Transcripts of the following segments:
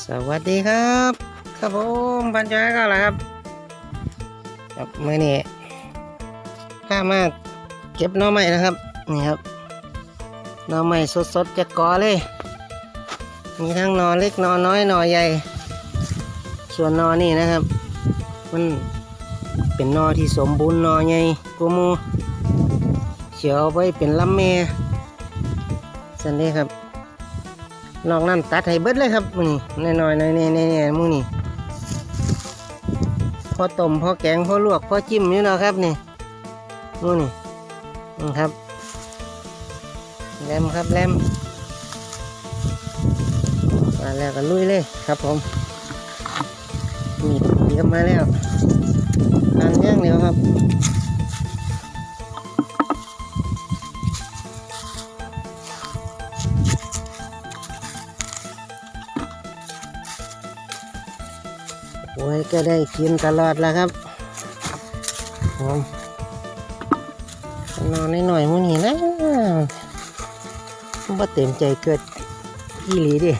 สวัสดีครับ ครับผมพันจ้าก็แล้วครับครับมื่อนี้ข้ามาเก็บน่อไม้นะครับ นี่ครับน่อไม้สดๆจากกอเลย มีทั้งนอเล็กนอน้อยนอใหญ่ ส่วนนอนี่นะครับ มันเป็นนอที่สมบูรณ์นอใหญ่กูมูเฉียวไว้เป็นลำเมสันนี้ครับ นอกนั้นตัดให้เบิดเลยครับมือนี่น้อยๆน้อยๆนี่ๆๆมือนี่พอต้มพอแกงพอลวกพอจิ้มอยู่เนาะครับนี่มือนี่นี่ครับแลมครับแลมมาแล้วก็ลุยเลยครับผมนี่เตรียมมาแล้วทานย่างเดียวครับ โอ้ยก็ได้กินตลอดแล้วครับผมนอนหน่อยๆมื้อนี้นะบ่เต็มใจเกิดอีหลีดิ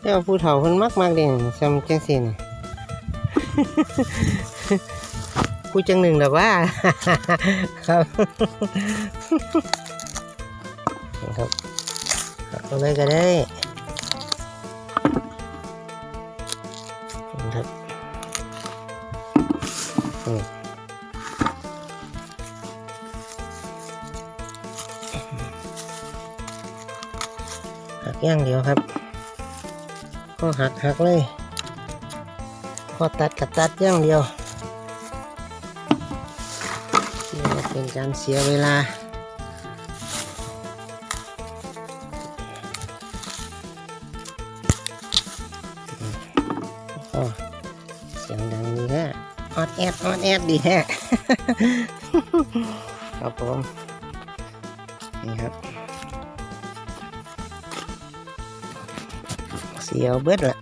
เจ้าผู้เฒ่าเพิ่นมักมากเด่นซำจังซี่นี่ผู้จังหนึ่งดอกว่า ครับครับเอาเลยก็ได้ หักย่างเดียวครับ ก็หักหักเลยพอตัดกับตัดย่างเดียวนี่เป็นการเสียเวลาโอ้เสียงดังดีฮะ ออดแอดออดแอดดีฮะครับผมนี่ครับเสียวเบิดละ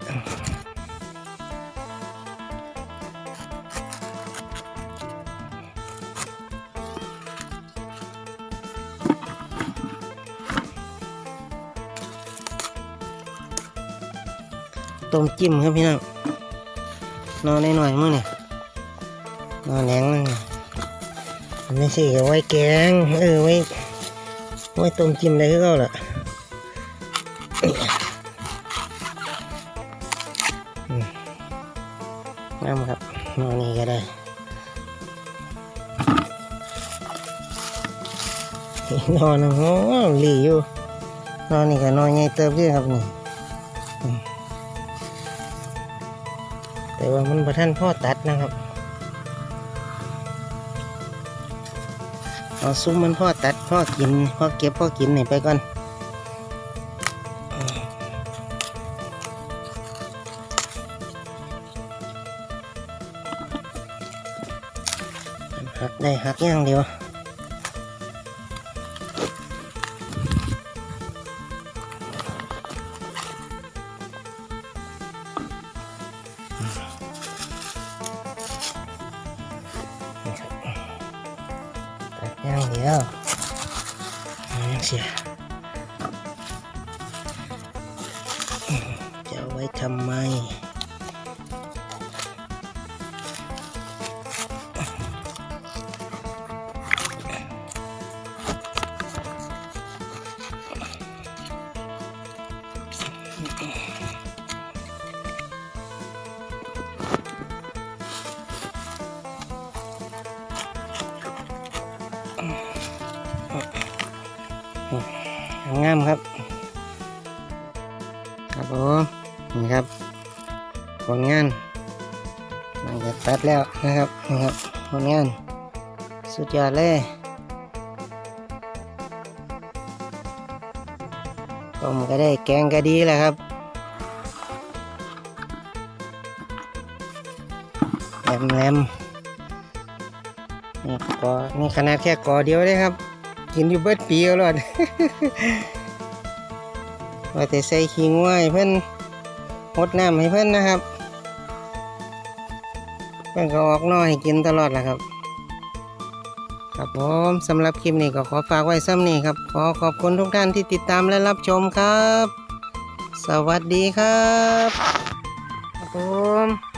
ต้มจิ้มครับพี่น้องนอนหน่อยๆมื้อนี่ย นอนแหนงนั่นน่ะอันนี้สิเอาไว้แกง เออไว้ไว้ต้มจิ้มได้คือเขาล่ะน้ำครับนอนนี่ก็ได้นอนนะโอ้หลีอยู่นอนนี่ก็นอนใหญ่เติบด้วยครับนี่แต่ว่ามันประท่านพ่อตัดนะครับ เอาซุ้มมันพ่อตัดพ่อกินพ่อเก็บพ่อกินนี่ไปก่อนหักได้หักอย่างเดียว อย่างเดียวนี่เสียจะไว้ทำไม งามครับ ครับผมนี่ครับ ผลงานหลังจากตัดแล้วนะครับนี่ครับผลงาน สุดยอดเลยต้มก็ได้แกงก็ดีแหละครับแหลมแหลมนี่กอนี่ขนาดแค่กอเดียวเลยครับ กินอยู่เบิดปีแล้วล่ะว่าแต่ใส่ขี้งัวให้เพิ่อนหดน้ำให้เพิ่อนนะครับ เพิ่อนก็ออกน้อยให้กินตลอดแหละครับคครับผมสำหรับคลิปนี้ก็ขอฝากไว้ซ้ำนี้ครับ ขอขอบคุณทุกท่านที่ติดตามและรับชมครับ สวัสดีครับครับผม